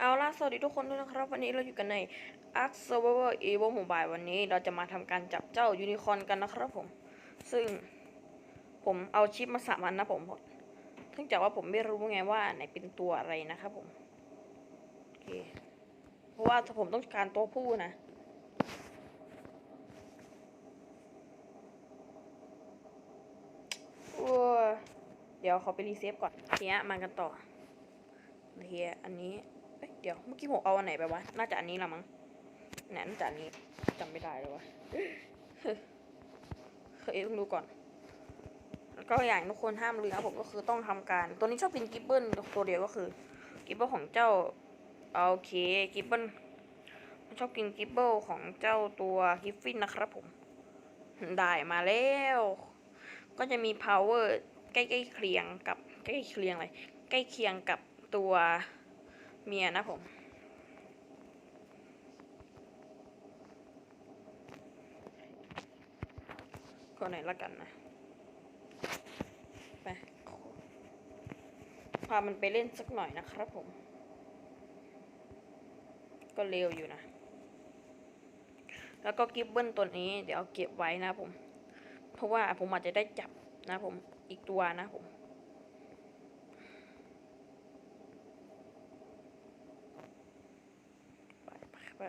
เอาล่ะสวัสดีทุกคนด้วยนะครับ วันนี้เราอยู่กันใน Ark Survivor Evo Mobile วันนี้เราจะมาทำการจับเจ้ายูนิคอนกันนะครับผม ซึ่งผมเอาชิปมาสามอันนะผมเนื่องจากว่าผมไม่รู้ไงว่าไหนเป็นตัวอะไรนะครับผมโอเคเพราะว่าผมต้องการตัวผู้นะโอ้เดี๋ยวเขาไปรีเซฟก่อนเฮียมากันต่อเฮียอันนี้ ดี๋ยวเมื่อกี้ผมเอาอันไหนไปวะ น่าจะอันนี้ละมั้งเนี่ยน่าจะอันนี้จำไม่ได้เลยวะเคยต้องดูก่อน แล้วก็อย่างทุกคนห้ามลืมนะผมก็คือต้องทำการ ตัวนี้ชอบเป็นกิบเบิลตัวเดียวก็คือกิบเบิลของเจ้าโอเคกิบเบิลชอบกินกิบเบิลของเจ้าตัวกิฟฟินนะครับผม ได้มาแล้ว ก็จะมี power ใกล้ๆเคียงกับใกล้เคียงอะไรใกล้เคียงกับตัว เมียนะผมก็ไหนละกันนะไปพามันไปเล่นสักหน่อยนะครับผม ก็เร็วอยู่นะ แล้วก็กิฟเบิลตัวนี้ เดี๋ยวเก็บไว้นะผม เพราะว่าผมอาจจะได้จับนะผมอีกตัวนะผม ไป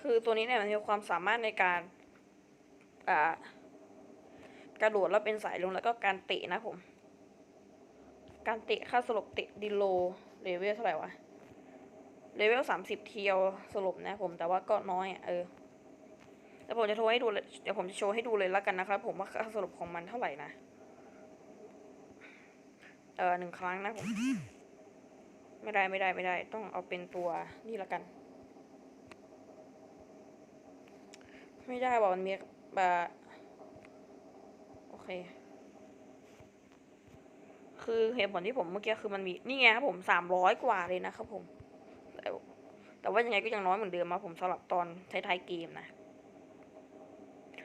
คือตัวนี้เนี่ยมันมีความสามารถในการอ่ากระโดดแล้วเป็นสายลงแล้วก็การเตะนะผม การเตะค่าสลบเตะดิโลเลเวลเท่าไหร่วะเลเวลสามสิบเทียวสรุปนะผมแต่ว่าก็น้อยอะเออแล้วผมจะโชว์ให้ดูเลยเดี๋ยวผมจะโชว์ให้ดูเลยแล้วกันนะครับผมว่าค่าสรุปของมันเท่าไหร่นะ เออหนึ่งครั้งนะผม ไม่ได้ไม่ได้ไม่ได้ ต้องเอาเป็นตัวนี่ละกัน ไม่ได้ว่ามันมีแบบโอเค คือเหตุผลที่ผมเมื่อกี้คือมันมีนี่ไงครับผมสามร้อยกว่าเลยนะครับผม แต่แต่ว่ายังไงก็ยังน้อยเหมือนเดิมมาผมสำหรับตอนท้ายๆเกมนะ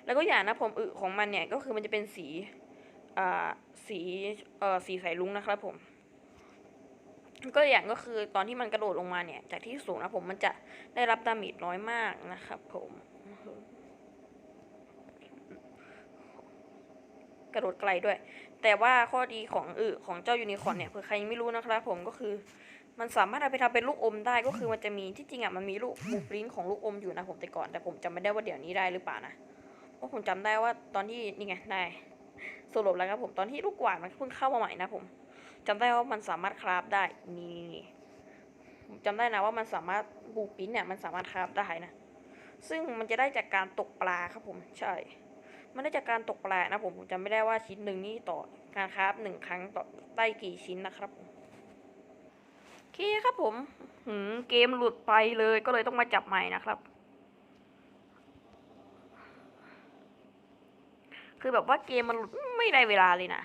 แล้วก็อย่างนะผมอึของมันเนี่ยก็คือมันจะเป็นสีอ่า สีสีสายลุ้งนะครับผม ก็อย่างก็คือตอนที่มันกระโดดลงมาเนี่ย จากที่สูงนะผมมันจะได้รับดาเมจน้อยมากนะครับผมกระโดดไกลด้วย แต่ว่าข้อดีของอึของเจ้ายูนิคอร์นเนี่ยเผื่อใครยังไม่รู้นะครับผมก็คือ มันสามารถเอาไปทำเป็นลูกอมได้ก็คือมันจะมีที่จริงอะมันมีลูกบูปริ้นของลูกอมอยู่นะผมแต่ก่อนแต่ผมจำไม่ได้ว่าเดี๋ยวนี้ได้หรือเปล่านะเพราะผมจำได้ว่าตอนที่นี่ไงได้ สรุปแล้วครับผมตอนที่ลูกกวาดมันเพิ่งเข้ามาใหม่นะผมจำได้ว่ามันสามารถคราฟได้นี่ผมจำได้นะว่ามันสามารถบูปิ้นเนี่ยมันสามารถคราฟได้นะซึ่งมันจะได้จากการตกปลาครับผมใช่ มันได้จากการตกปลานะผมผมจำไม่ได้ว่าชิ้นหนึ่งนี่ต่อการคราฟหนึ่งครั้งต่อได้กี่ชิ้นนะครับผมโอเคครับผมหืมเกมหลุดไปเลยก็เลยต้องมาจับใหม่นะครับ คือแบบว่าเกมมันหลุดไม่ได้เวลาเลยนะ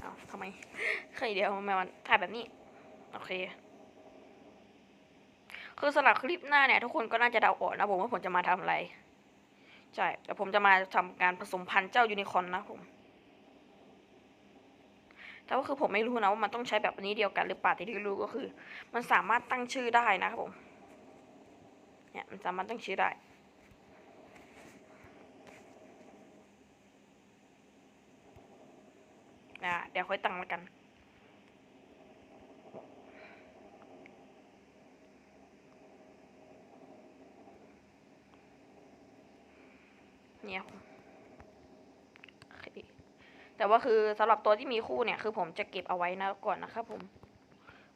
เอาทำไมเคยเดียวทำไมมันถ่ายแบบนี้ โอเค คือสำหรับคลิปหน้าเนี่ย ทุกคนก็น่าจะเดาออกนะผมว่าผมจะมาทำอะไร ใช่แต่ผมจะมาทำการผสมพันธุ์เจ้ายูนิคอนนะผม แต่ว่าคือผมไม่รู้นะว่ามันต้องใช้แบบนี้เดียวกันหรือเปล่าแต่ที่รู้ก็คือ มันสามารถตั้งชื่อได้นะครับผมเนี่ยมันสามารถตั้งชื่อได้อ่าเดี๋ยวค่อยตั้งแล้วกันเนี่ย แต่ว่าคือสำหรับตัวที่มีคู่เนี่ยคือผมจะเก็บเอาไว้นะก่อนนะครับผม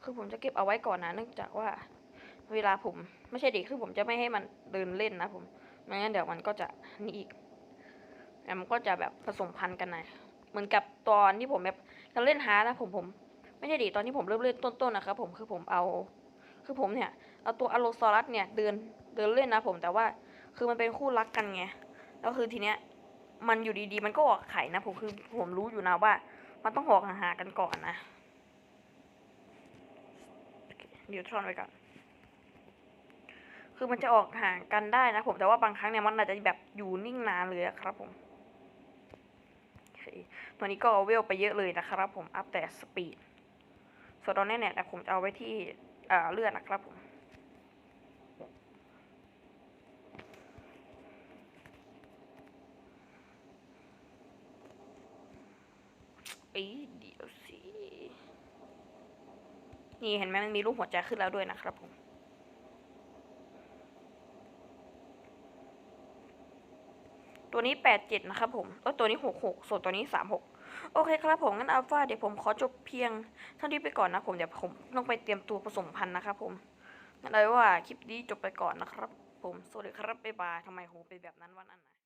คือผมจะเก็บเอาไว้ก่อนนะเนื่องจากว่า เวลาผมไม่ใช่เด็กคือผมจะไม่ให้มันเดินเล่นนะผมไม่งั้นเดี๋ยวมันก็จะนี่อีกแล้วมันก็จะแบบผสมพันธุ์กันนะเหมือนกับตอนที่ผมแบบเราเล่นฮาร์นะผมผม ไม่ใช่ดิตอนที่ผมเริ่มเล่นต้นๆนะครับผมคือผมเอา คือผมเนี่ยเอาตัวอโลซอรัสเนี่ยเดินเดินเล่นนะผมแต่ว่าคือมันเป็นคู่รักกันไงแล้วคือทีเนี้ย มันอยู่ดีๆ มันก็ออกไข่นะผมคือผมรู้อยู่นะว่า มันต้องออกห่างกันก่อนนะ เดี๋ยวทรอนไว้ก่อน คือมันจะออกห่างกันได้นะผมแต่ว่าบางครั้งเนี่ยมันอาจจะแบบอยู่นิ่งนานเลยอะครับผมตัวนี้ก็เอาเวลไปเยอะเลยนะครับผมอัพแต่สปีดส่วนตอนนี้เนี่ยผมจะเอาไว้ที่เลือดนะครับผม เดี๋ยวสิ นี่เห็นไหมมันมีรูปหัวใจขึ้นแล้วด้วยนะครับผม ตัวนี้แปดเจ็ดนะครับผมแล้วตัวนี้หกหกส่วนตัวนี้สามหกโอเคครับผมงั้นอัลฟาเดี๋ยวผมขอจบเพียงเท่านี้ไปก่อนนะผมเดี๋ยวผมต้องไปเตรียมตัวผสมพันธุ์นะครับผมงั้นเลยว่าคลิปนี้จบไปก่อนนะครับ ผมสวัสดีครับบ๊ายบายทำไมโหเป็นแบบนั้นวันนั้นนะ